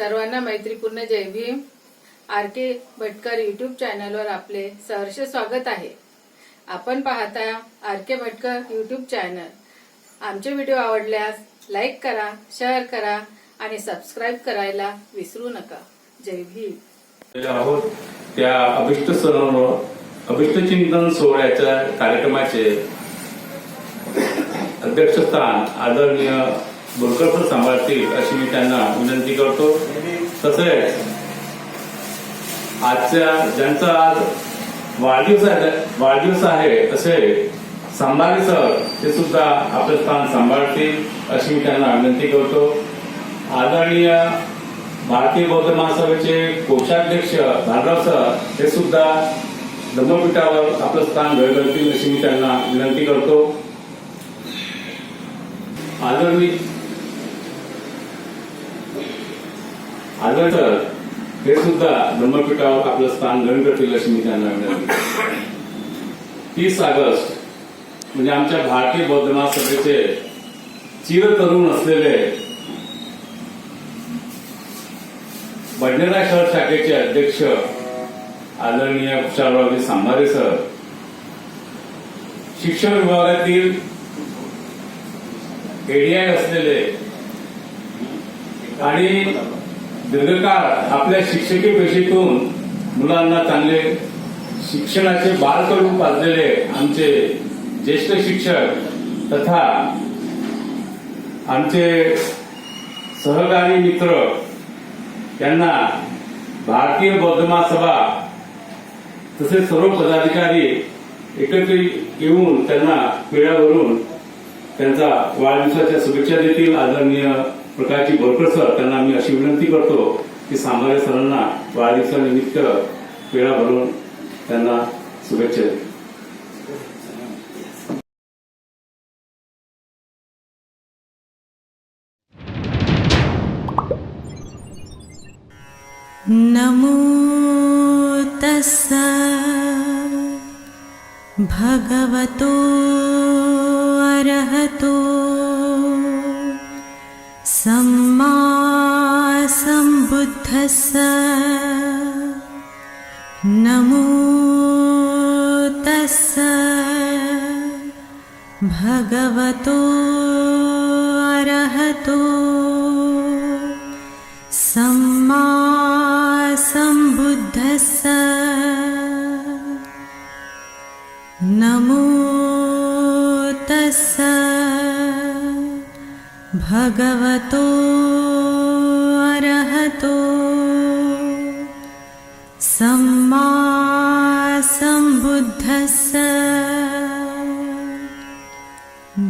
सर्वांना मैत्रीपूर्ण जय Bhim. R K Bhatkar YouTube चॅनलवर आपले सहर्ष स्वागत आहे. आपण पाहता R K Bhatkar YouTube channel आमचे व्हिडिओ आवडल्यास लाईक करा शेअर करा आणि सबस्क्राईब करायला विसरू नका. जय भीम. आहोत त्या अभिष्ट सरोवर अभिष्ट चिंतन सोहळ्याच्या कार्यक्रमाचे अध्यक्षस्थान आदरणीय बोरकर सांभाळतील अशी मी त्यांना विनंती करतो. तसेच आजच्या ज्यांचा आज वाढदिवस आहे वाढदिवस आहे असे सांभाळे सर ते सुद्धा आपलं स्थान सांभाळतील अशी मी त्यांना विनंती करतो. आदरणीय भारतीय बौद्ध महासभेचे कोषाध्यक्ष भागव सर हे सुद्धा धम्मपीठावर आपलं स्थान घडवतील अशी मी त्यांना विनंती करतो. आदरणीय आदर सर हे सुद्धा ब्रह्मपीठावर आपलं स्थान ग्रहण करतील अशी मी त्यांना विनंती तीस ऑगस्ट म्हणजे आमच्या भारतीय बौद्ध महासभेचे चिरतरुण असलेले बडनेरा शहर शाखेचे अध्यक्ष आदरणीय कुशालरावजी सांभारे सर शिक्षण विभागातील एडीआय असलेले आणि दीर्घकाळ आपल्या शिक्षकी पेशीतून मुलांना चांगले शिक्षणाचे बालकडू पाजलेले आमचे ज्येष्ठ शिक्षक तथा आमचे सहकारी मित्र यांना भारतीय बौद्ध महासभा तसेच सर्व पदाधिकारी एकत्रित येऊन त्यांना पिढ्यावरून त्यांचा वाढदिवसाच्या शुभेच्छा देतील. आदरणीय प्रकारची बोरकर सर त्यांना मी अशी विनंती करतो की सामान्य सरांना वाढदिवसानिमित्त वेळा भरून त्यांना शुभेच्छा नमो तस्स भगवतो अरहतो सम्बुद्धस्स नमो तस्स भगवतो अरहतो सम्मा सम्बुद्धस्स नमो तस्स भगवतो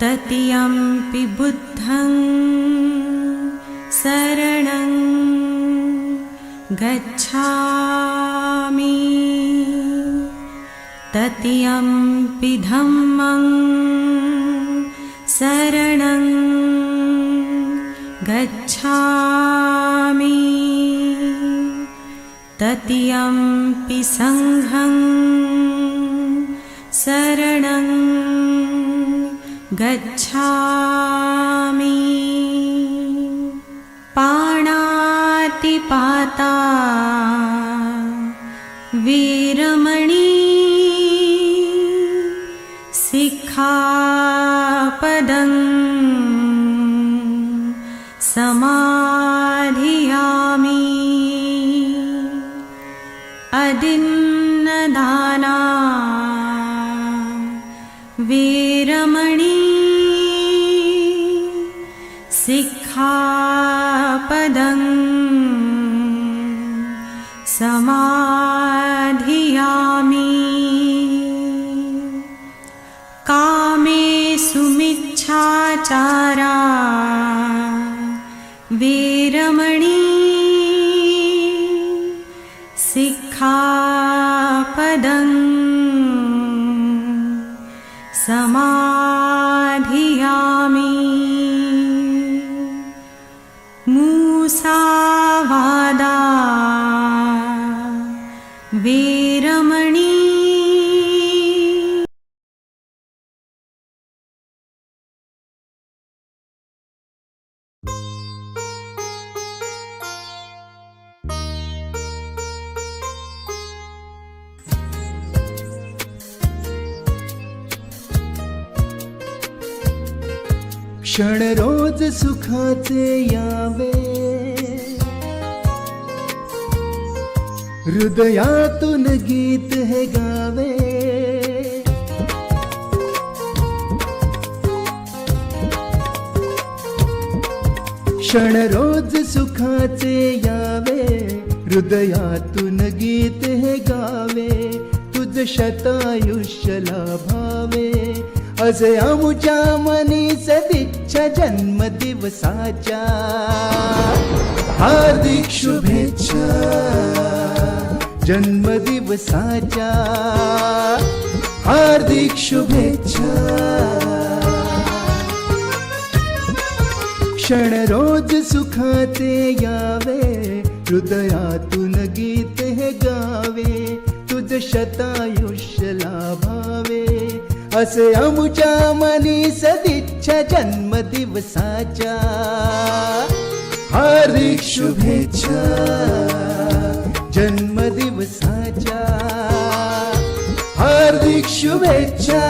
तृतीयम्पि बुद्धं शरणं गच्छामि। तृतीयम्पि धम्मं शरणं गच्छामि। तृतीयम्पि सङ्घं शरणं गच्छामि। पाणातिपाता वीरमणि सिक्खापदं Ka सुखाचे यावे. हृदयातून गीत हे गावे. क्षण रोज सुखाचे यावे. हृदयातून गीत हे गावे. तुझ शतायुष्य लाभावे. असे आमुच्या मनी सदिच्छा जन्मदिवसाच्या. हार्दिक शुभेच्छा जन्मदिवसाच्या. हार्दिक शुभेच्छा. क्षण रोज सुखाते यावे हृदयातून गीत हे गावे तुझ शतायुष्य लाभावे. असे अमुच्या मनी सदिच्छा जन्मदिवसाच्या. हार्दिक शुभेच्छा जन्मदिवसाच्या. हार्दिक शुभेच्छा.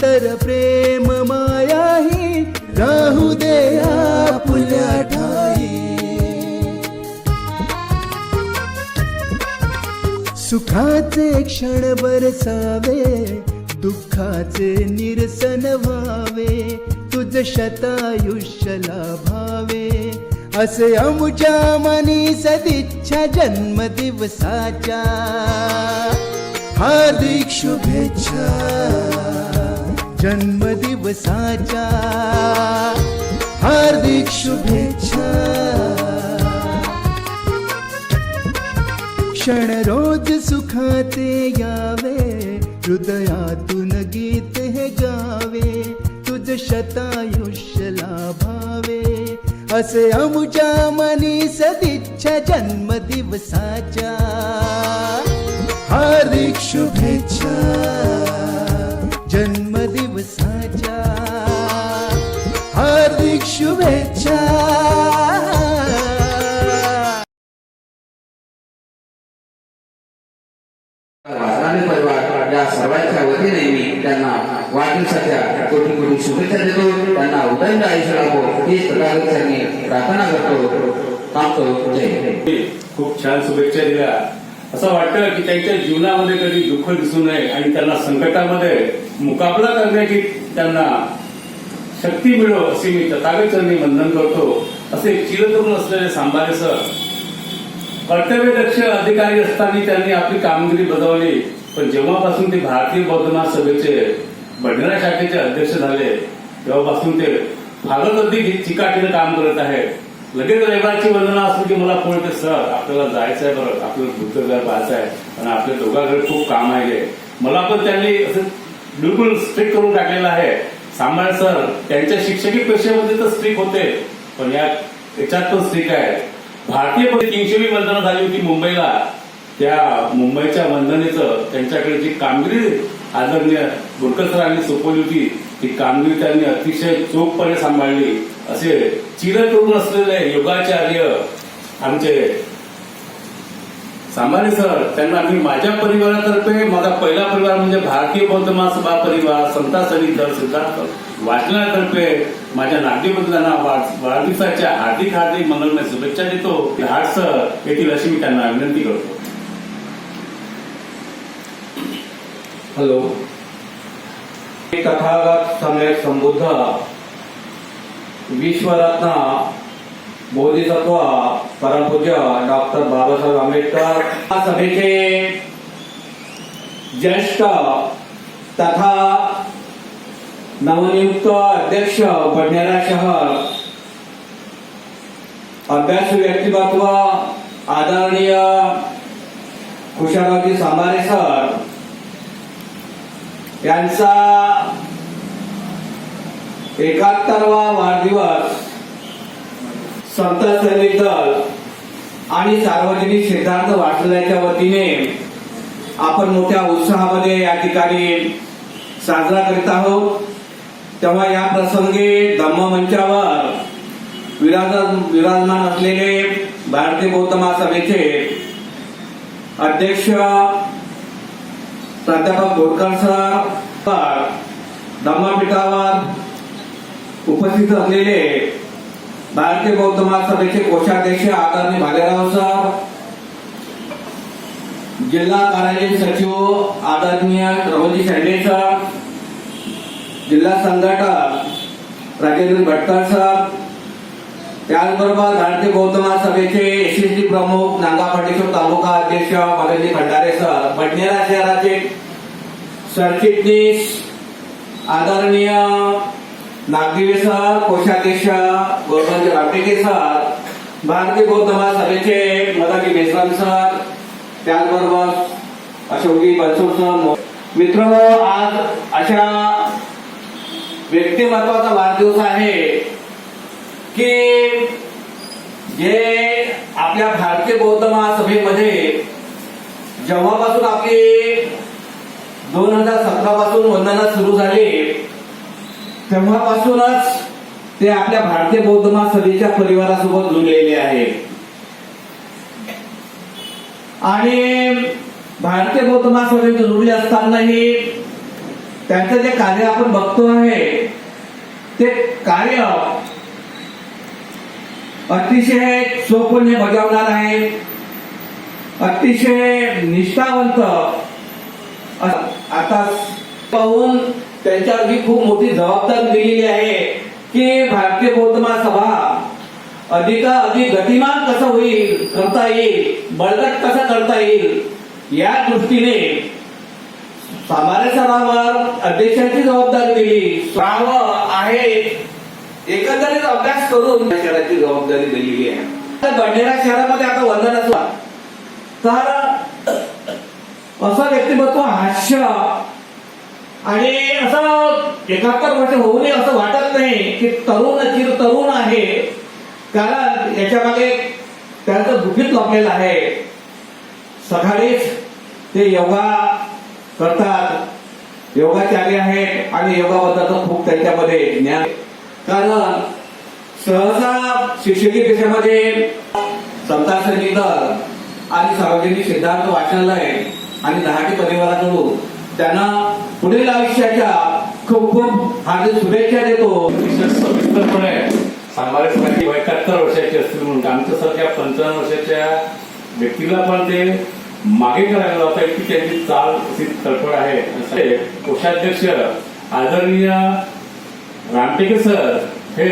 निरंतर प्रेम माया ही राहू दे आपुल्या ठाई. सुखाचे क्षण बरसावे दुःखाचे निरसन व्हावे तुझ शतायुष्य लाभावे. असे अमुच्या मनी सदिच्छा जन्मदिवसाच्या हार्दिक शुभेच्छा. जन्मदिवसाच्या हार्दिक शुभेच्छा. क्षण रोज सुखाते यावे हृदयातून गीत हे गावे तुझ शतायुष्य लाभावे. असे अमुच्या मनी सदिच्छा जन्मदिवसाच्या हार्दिक शुभेच्छा. खूप छान शुभेच्छा दिल्या. असं वाटतं की त्यांच्या जीवनामध्ये कधी दुःख दिसू नये आणि त्यांना संकटामध्ये मुकाबला करण्याची त्यांना शक्ती मिळो असे मी तथागतचरणी वंदन करतो. असे चिरतरुण असलेले सांबारे सर कर्तव्यदक्ष अधिकारी असताना त्यांनी आपली कामगिरी बजावली. पण जेव्हापासून ते भारतीय बौद्ध महासभेचे भंडारा शाखेचे अध्यक्ष झाले तेव्हापासून ते फारच अधिक चिकाटीनं काम करत आहेत. लगेच रविवारची वंदना असली की मला फोन येते? सर आपल्याला जायचं आहे बरं. आपल्याला बुद्धगड पाहायचं आहे. आणि आपल्या दोघांकडे खूप काम आहे मला पण त्यांनी असं बिलकुल स्ट्रिक्ट करून टाकलेलं आहे. सांभाळ सर. त्यांच्या शिक्षकी पेशेमध्ये तर स्ट्रिक होते. पण या याच्यात पण स्ट्रिक आहे. भारतीय पद्धती तीनशेवी वंदना झाली होती मुंबईला. त्या मुंबईच्या वंदनेचं त्यांच्याकडे जी कामगिरी आदरणीय बोरकर सरांनी सोपवली होती ती कामगिरी त्यांनी अतिशय चोखपणे सांभाळली. असे चिरतरुण असलेले योगाचार्य आमचे सामान्य सर त्यांना मी माझ्या परिवारातर्फे माझा पहिला परिवार म्हणजे भारतीय बौद्ध महासभा परिवार संता सनी दर सिद्धार्थ वाचनातर्फे माझ्या नागरिकांना वाढदिवसाच्या हार्दिक हार्दिक मंगलमय शुभेच्छा देतो. हार्ट सर येथील अशी मी त्यांना विनंती करतो. हॅलो. तथागत सम्यक संबुद्ध विश्वरत्न बोधिसत्व परमपूज्य डॉक्टर बाबासाहेब आंबेडकर या सभेचे ज्येष्ठ तथा नवनियुक्त अध्यक्ष बडनेरा शहर अभ्यासू व्यक्तिमत्व आदरणीय खुशालजी सांबारे सर यांचा एकाहत्तरवा वाढदिवस संत सैनिक दल आणि सार्वजनिक सिद्धार्थ वाचल्याच्या वतीने आपण मोठ्या उत्साहामध्ये या ठिकाणी साजरा करीत आहोत. तेव्हा या प्रसंगी धम्म मंचावर विराज विराजमान असलेले भारतीय बौद्ध महासभेचे अध्यक्ष प्राध्यापक बोरकर सर धम्मपीठावर उपस्थित असलेले भारतीय बौद्ध महासभेचे कोषाध्यक्ष आदरणीय भालेराव सर जिल्हा कार्यालयीन सचिव आदरणीय रघुजी शेंडे सर जिल्हा संघटक राजेंद्र भटकर सर त्याचबरोबर भारतीय बौद्ध महासभेचे एसीसी प्रमुख नांगापाटेश्वर तालुका अध्यक्ष भगतजी भंडारे सर बडनेरा शहराचे सरचिटणीस आदरणीय नागदिवे सर कोषाध्यक्ष गौरवजी रामटेके सर भारतीय बौद्ध महासभेचे मदानी बेसराम सर त्याचबरोबर अशोकजी बनसोड सर मित्र आज अशा व्यक्तिमत्वाचा वाढदिवस आहे. की जे आपल्या भारतीय बौद्ध महासभेमध्ये जेव्हापासून आपली दोन हजार सतरा पासून वंदना सुरू झाली तेव्हापासूनच ते आपल्या भारतीय बौद्ध महासभेच्या परिवारासोबत जुळलेले आहेत आणि भारतीय बौद्ध महासभेत जुळले असतानाही त्यांचं जे कार्य आपण बघतो आहे ते कार्य अतिशय चोखपणे बजावणार आहे अतिशय निष्ठावंत. आता पाहून त्यांच्यावर ही खूप मोठी जबाबदारी दिलेली आहे की भारतीय बौद्ध महासभा अधिक अधिक गतिमान कसं होईल करता येईल बळकट कसं करता येईल या दृष्टीने सामान्य सरावर अध्यक्षांची जबाबदारी दिली. सराव आहे. एकंदरीत अभ्यास करून या शहराची जबाबदारी दिलेली आहे. तर बडनेरा शहरामध्ये आता वंदन असला तर असं व्यक्तिमत्व हास्य आणि असं एकाहत्तर वर्ष होऊ नये असं वाटत नाही की तरुण चिर तरुण आहे. कारण याच्यामध्ये त्यांचं दुखीत लपलेलं आहे. सकाळीच ते योगा करतात. योगाचार्य आहेत आणि योगाबद्दलचं खूप त्यांच्यामध्ये ज्ञान कारण सहसा शिक्षकी पेशामध्ये संतासनी दल आणि सार्वजनिक सिद्धार्थ वाचनालय आणि दहाटी परिवाराकडून त्यांना पुढील आयुष्याच्या खूप खूप हार्दिक शुभेच्छा देतो. सविस्तरपणे सविस्तरपणे सांभाळण्यासाठी एकाहत्तर वर्षाची असतील म्हणून आमच्यासारख्या पंचावन्न वर्षाच्या व्यक्तीला पण ते मागे करायला लावता इतकी त्यांची चाल अशी तडफड आहे. असे कोषाध्यक्ष आदरणीय रामटेके सर हे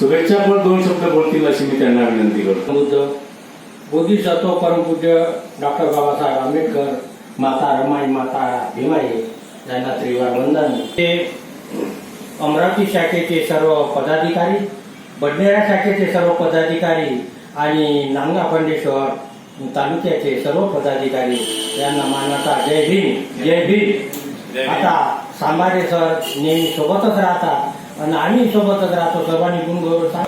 शुभेच्छापर दोन शब्द बोलतील अशी मी त्यांना विनंती करतो. बुद्ध बोधिसत्व परमपूज्य डॉक्टर बाबासाहेब आंबेडकर माता रमाई माता भीमाई यांना त्रिवार वंदन ते अमरावती शाखेचे सर्व पदाधिकारी बडनेरा शाखेचे सर्व पदाधिकारी आणि नांगा पंडेश्वर तालुक्याचे सर्व पदाधिकारी यांना मानवता जय भीम. जय भीम. आता सांभारे सर नेहमी सोबतच राहतात आणि आम्ही सोबतच राहतो सर्वांनी गुणगौरव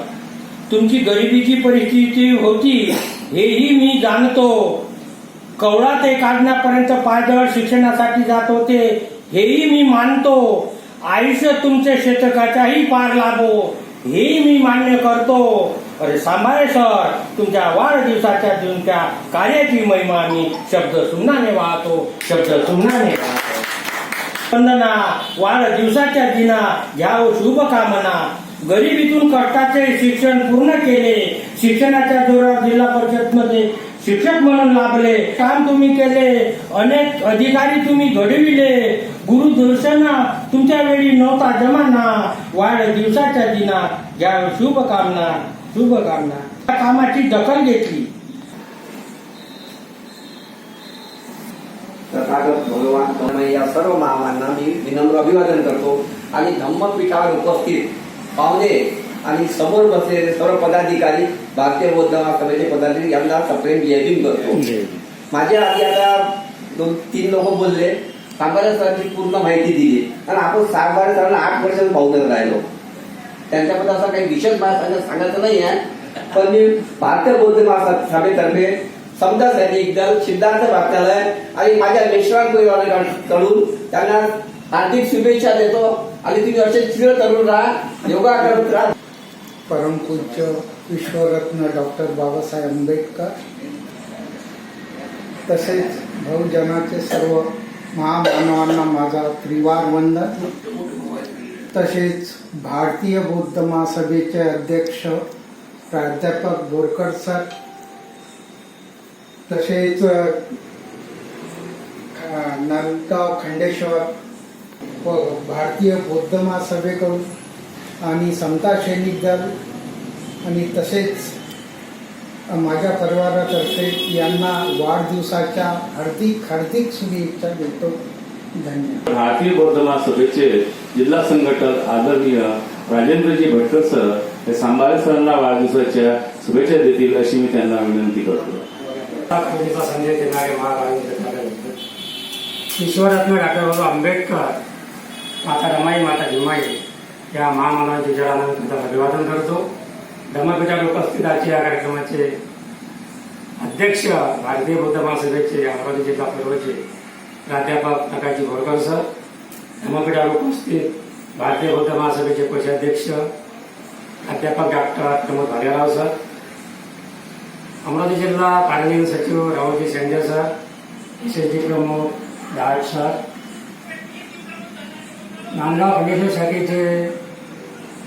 तुमची गरिबीची परिस्थिती होती हेही मी जाणतो. कवडा ते काढण्यापर्यंत पायदळ शिक्षणासाठी जात होते हेही मी मानतो. आयुष्य तुमच्या शतकाच्याही पार लाभो हेही मी मान्य करतो. अरे सांभाळे सर तुमच्या वाढदिवसाच्या तुमच्या कार्याची महिमा मी शब्द सुन्नाने वाहतो शब्द सुन्नाने वाहतो. वंदना वाढदिवसाच्या दिना घ्याव शुभकामना गरिबीतून कष्टाचे शिक्षण पूर्ण केले. शिक्षणाच्या जोरावर जिल्हा परिषदमध्ये शिक्षक म्हणून लाभले. काम तुम्ही केले. अनेक अधिकारी तुम्ही घडविले. गुरुदर्शना तुमच्या वेळी नव्हता जमाना. वाढदिवसाच्या दिना घ्याव शुभकामना शुभकामना त्या कामाची दखल घेतली. तथागत भगवान तन्मय या सर्व महामांना मी विनम्र अभिवादन करतो आणि धम्मपीठावर उपस्थित पाहुणे आणि समोर बसलेले सर्व पदाधिकारी भारतीय बौद्ध महासभेचे पदाधिकारी यांना सप्रेम जयभीम करतो. माझ्या आधी आता दोन तीन लोक बोलले. सांबारे सरांची पूर्ण माहिती दिली. आणि आपण सांबारे सरांना आठ वर्षांत पाहून राहिलो. त्यांच्याबद्दल असं काही विशेष सांगायचं नाही आहे पण मी भारतीय बौद्ध महासभेतर्फे समजा सैनिक दल सिद्धार्थ वाचनालय आणि माझ्या मिश्रांकडून त्यांना हार्दिक शुभेच्छा देतो. आणि तुम्ही असे चिर करून राहा योगा करत राहा. परमपूज्य विश्वरत्न डॉक्टर बाबासाहेब आंबेडकर तसेच बहुजनाचे सर्व महामानवांना माझा त्रिवार वंदन. तसेच भारतीय बौद्ध महासभेचे अध्यक्ष प्राध्यापक बोरकर सर तसेच नांदगाव खंडेश्वर व भारतीय बौद्ध महासभेकडून आणि समता सैनिक दल आणि तसेच माझ्या परिवारातर्फे यांना वाढदिवसाच्या हार्दिक हार्दिक शुभेच्छा देतो. धन्यवाद. भारतीय बौद्ध महासभेचे जिल्हा संघटक आदरणीय राजेंद्रजी भटकर सर हे सांबारे सरांना वाढदिवसाच्या शुभेच्छा देतील अशी मी त्यांना विनंती करतो. पूजेचा संदेश देणारे महाराज ईश्वररत्न डॉक्टर बाबा आंबेडकर माता रमाई माता जिमाई या महामानवांच्या जळानंतर अभिवादन करतो. धर्मपीठात उपस्थित आजच्या या कार्यक्रमाचे अध्यक्ष भारतीय बौद्ध महासभेचे अमरावती जिल्हा पूर्वचे प्राध्यापक नकाजी बोरकर सर. धर्मपीठात लोकस्थित भारतीय बौद्ध महासभेचे कोषाध्यक्ष प्राध्यापक डॉक्टर प्रमोद भालेराव सर. अमरावती जिल्हा कार्यालयीन सचिव Rahulji Shende sir S S D प्रमुख दाट सर. नांदगाव फाउंडेशन शाखेचे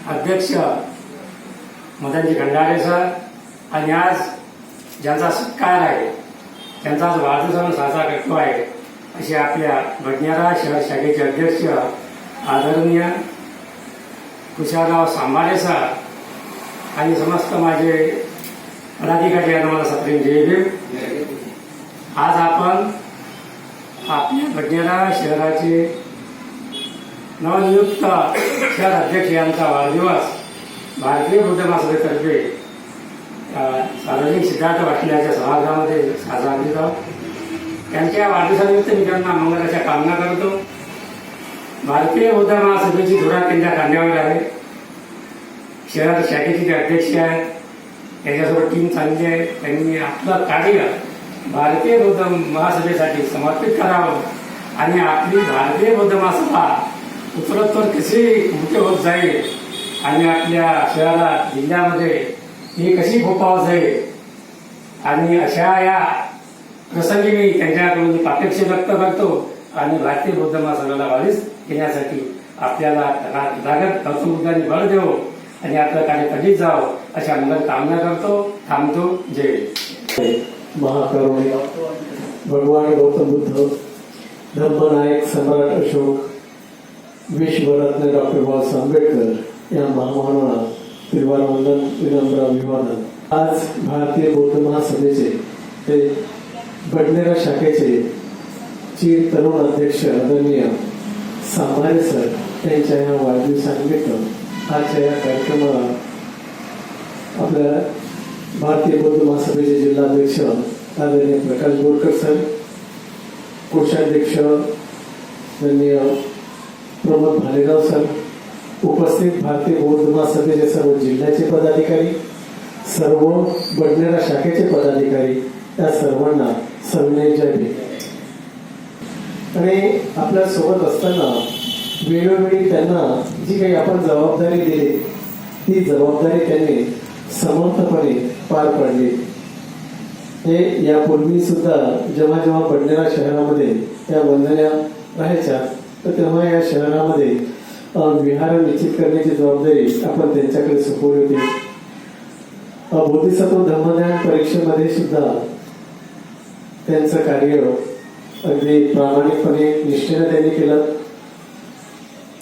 अध्यक्ष मदनजी खंडारे सर. आणि आज ज्यांचा सत्कार आहे त्यांचा आज वाढदिवस म्हणून साजरा करतो आहे असे आपल्या बडनेरा शहर शाखेचे अध्यक्ष आदरणीय कुशालराव सांभाळे सर आणि समस्त माझे पदाधिकारी यांना सप्रेम जय आज आपण आपल्या भटनेरा शहराचे नवनियुक्त शहर अध्यक्ष यांचा वाढदिवस भारतीय बुद्ध महासभेतर्फे सार्वजनिक सिद्धार्थ वाटण्याच्या सभागृहामध्ये साजरा करीत आहोत त्यांच्या वाढदिवसानिमित्त मी त्यांना मंगलाच्या कामना करतो. भारतीय बुद्ध महासभेची धुरा त्यांच्या कांद्यावर आहे. शहर शाखेचे ते अध्यक्ष आहेत त्यांच्यासोबत टीम चांगली आहे. त्यांनी आपलं कार्य भारतीय बौद्ध महासभेसाठी समर्पित करावं आणि आपली भारतीय बौद्ध महासभा उत्तरोत्तर कशी मोठे होत जाईल आणि आपल्या शहरात जिल्ह्यामध्ये ही कशी फोपावत जाईल? आणि अशा या प्रसंगी मी त्यांच्याकडून पाठ्यक्ष व्यक्त करतो आणि भारतीय बौद्ध महासभेला वाढीस घेण्यासाठी आपल्याला जागत गौतम बुद्धांनी बळ देऊ आणि आपलं कार्य कधीच जावं अशा मंगल कामना करतो थांबतो जय महाकरुणे भगवान गौतम बुद्ध धर्मनायक सम्राट अशोक विश्वरत्न डॉक्टर बाबासाहेब आंबेडकर या महामानवाला त्रिवारवंदन विनम्र अभिवादन. आज भारतीय बौद्ध महासभेचे ते बडनेरा शाखेचे चीर तरुण अध्यक्ष आदरणीय सांभारे सर यांच्या या वाढदिवसानिमित्त आजच्या या कार्यक्रमाला आपल्या भारतीय बौद्ध महासभेचे जिल्हाध्यक्ष आदरणीय प्रकाश बोरकर सर कोषाध्यक्ष माननीय प्रमोद भालेराव सर उपस्थित भारतीय बौद्ध महासभेचे सर्व जिल्ह्याचे पदाधिकारी सर्व बडनेरा शाखेचे पदाधिकारी या सर्वांना सविनय जय आणि आपल्यासोबत असताना वेळोवेळी त्यांना जी काही आपण जबाबदारी दिली ती जबाबदारी त्यांनी समर्थपणे पार पाडली. हे यापूर्वी सुद्धा जेव्हा जेव्हा बडनेरा शहरामध्ये त्या वंदन्या राहायच्या तर तेव्हा या शहरामध्ये विहार निश्चित करण्याची जबाबदारी आपण त्यांच्याकडे सोपवली होती. बोधिसत्व धर्मज्ञान परीक्षेमध्ये सुद्धा त्यांचं कार्य अगदी प्रामाणिकपणे निष्ठेने त्यांनी केलं.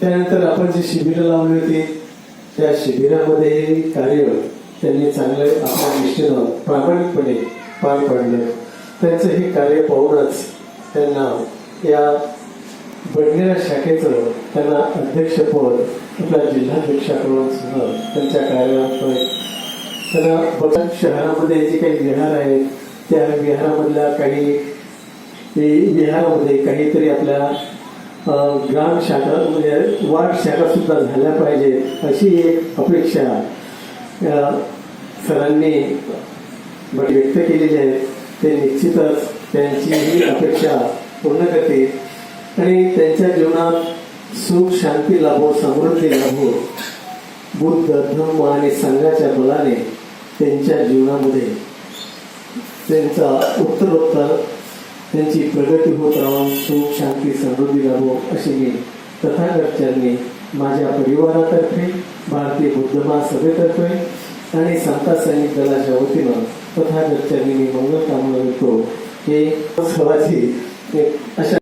त्यानंतर आपण जी शिबिरं लावली होती त्या शिबिरामध्ये हे कार्य त्यांनी चांगलं आपल्या निष्ठेनं प्रामाणिकपणे पार पाडलं. त्यांचं हे कार्य पाहूनच त्यांना या बडनेरा शाखेचं त्यांना अध्यक्षपद आपल्या जिल्हाध्यक्षाकडून सुद्धा त्यांच्या कार्यालयात त्यांना बघा शहरामध्ये जे काही विहार आहेत त्या विहारामधल्या काही विहारामध्ये काहीतरी आपल्या ग्राम शाखा म्हणजे वार्ड शाखा सुद्धा झाल्या पाहिजेत अशी एक अपेक्षा सरांनी व्यक्त केलेली आहे. ते निश्चितच त्यांची ही अपेक्षा पूर्ण करते. आणि त्यांच्या जीवनात सुख शांती लाभो समृद्धी लाभो बुद्ध धर्म आणि संघाच्या बलाने त्यांच्या जीवनामध्ये त्यांचा उत्तरोत्तर त्यांची प्रगती होत राहून सुख शांती समृद्धी लाभो अशी मी तथागतच्यांनी माझ्या परिवारातर्फे भारतीय बुद्ध महासभेतर्फे आणि समता सैनिक दलाच्या वतीनं तथागतच्यांनी मी मंगल कामना करतो. हे अशा